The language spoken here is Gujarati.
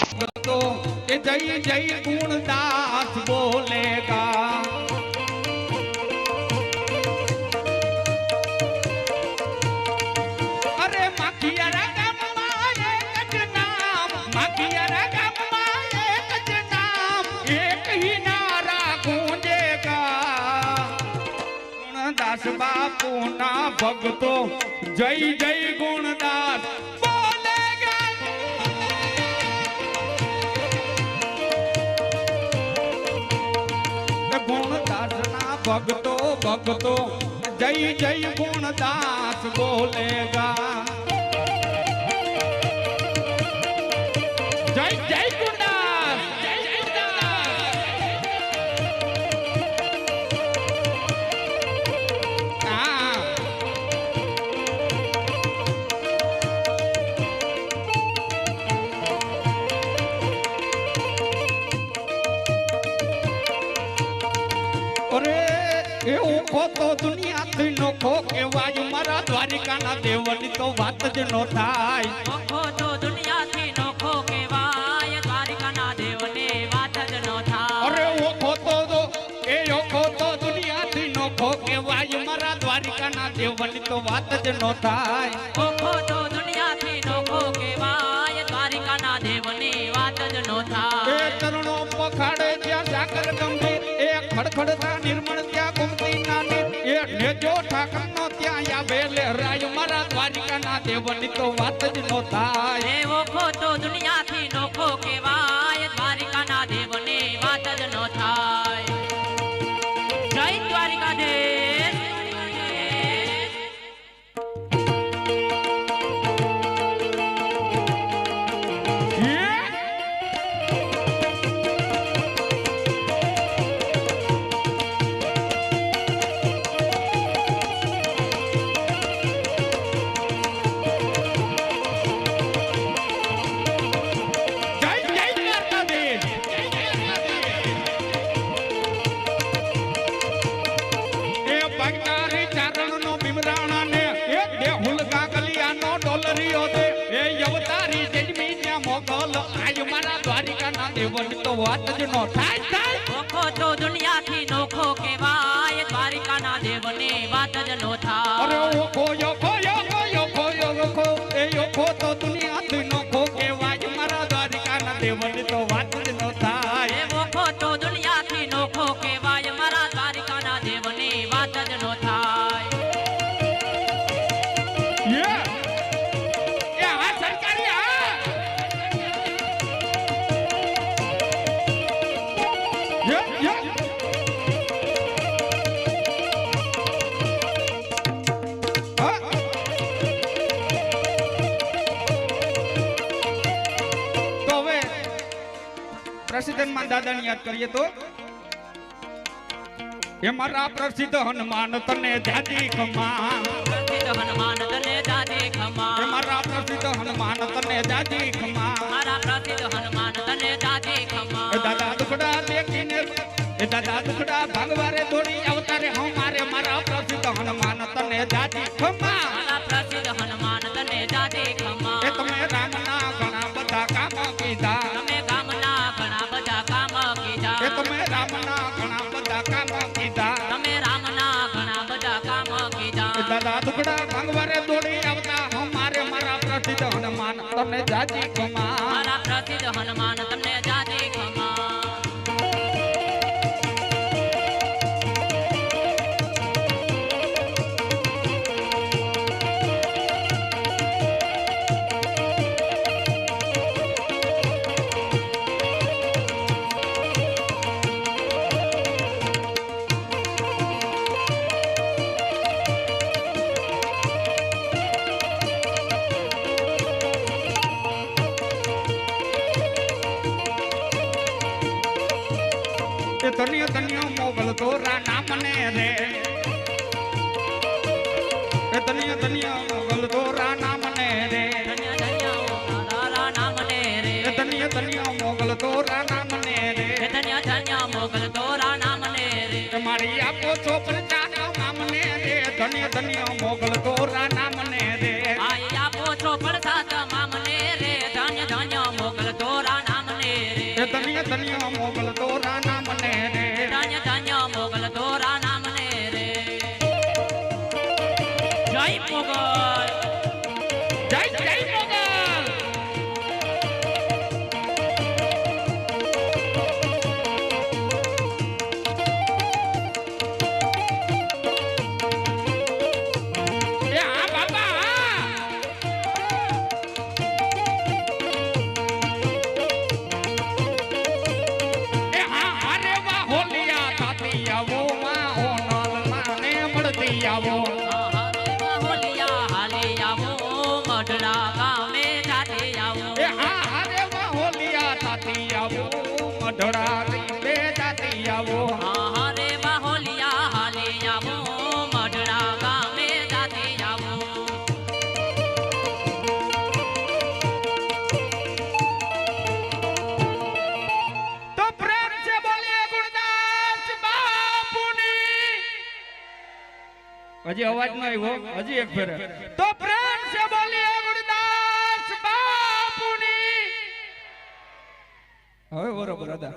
જય જય ગુણદાસ બોલેગા. અરે માખિયારા ગામમાં એક જ નામ માખિયારા ગામમાં એક જ નામ, એક હી નારા ગુંજેગા. ગુણદાસ બાપુ ના ભક્તો, જય જય ગુણદાસ. ગુણદાસ ના ભક્તો ભક્તો જય જય ગુણદાસ બોલેગા. જય જય એવું ખોતો દુનિયાથી નોખો કેવાય મારા દ્વારિકાના દેવની તો વાત જ નો થાય. નોખો તો દુનિયાથી નોખો કહેવાય દ્વારિકાના દેવને વાત જ નો થાય. અરે ઓ ખોતો તો એ ઓ ખોતો દુનિયાથી નોખો કેવાય મારા દ્વારિકાના દેવની તો વાત જ નો થાય. નોખો તો દુનિયાથી નોખો કહેવાય દ્વારિકાના દેવને વાત જ ન એ થાય. ચરણો પખાડે ગંભીર એ ખડખડતા નિર્મળ ત્યાં ગુમતી નાની ઠાકર નો ત્યાં આવે રાય. મારા દ્વારિકાના દેવની તો વાત જ નો થાય. એવો ખોટો દુનિયાથી નોખો કહેવાય. દ્વારકાધીશ. એ નો ભીમરાણા ને એ દેહુલ કાગલિયાનો ડોલરીઓ દે એ અવતારી જન્મી ત્યાં મોગલ. આય મારા દ્વારિકાના દેવની તો વાત જ નો થાય. થાય નોખો તો દુનિયાથી નોખો કહેવાય. દ્વારિકાના દેવને વાત જ ન અરે થાય ઓખો યોખો યોખો યોખો યોખો એ યોખો તો દુનિયાથી નોખો કેવાય મારા દ્વારિકાના દેવની તો વાત જ નો એ થાય ઓખો તો પ્રસિદ્ધ દાદાને યાદ કરીએ તો? એ મારા પ્રસિદ્ધ હનુમાન તને દાદી ખમા. પ્રસિદ્ધ હનુમાન તને દાદી ખમા. મારા પ્રસિદ્ધ હનુમાન તને દાદી ખમા. મારા પ્રસિદ્ધ હનુમાન તને દાદી ખમા. દાદા દુખડા દેખીને એ દાદા દુખડા ભગવારે દોડી અવતારે હું મારે મારા પ્રસિદ્ધ હનુમાન તને દાદી ખમા. દુખડા ભાગવારે દોડી આવતા હું મારે પ્રસિદ્ધ હનુમાન, તમને જાજી કમા મારા પ્રસિદ્ધ હનુમાન, તમને જાજી ખમા. ધન્ય ધન્યો મોગલ તોરા નામને રે. એ ધન્ય ધન્ય મોગલ તોરા નામ ને રે. ધન્ય ધન્ય મોગલ તોરા નામને રે. ધન્ય ધન્ય મોગલ તોરા નામને રે. મારી આપો છો પણ ચાલો નામ નામને રે. ધન્ય ધન્ય મોગલ તોરા નામને 过个 મઢડા બે જાતી આવો. હા રે બાહોલિયા હાલે આવો મઢડા ગામે આવો. તો પ્રેમ છે બોલીએ ગુણદાસ બાપુની. હજી અવાજ ન આવ્યો હજી એક ફેર. તો પ્રેમ છે બોલીએ હવે બરોબર અદા.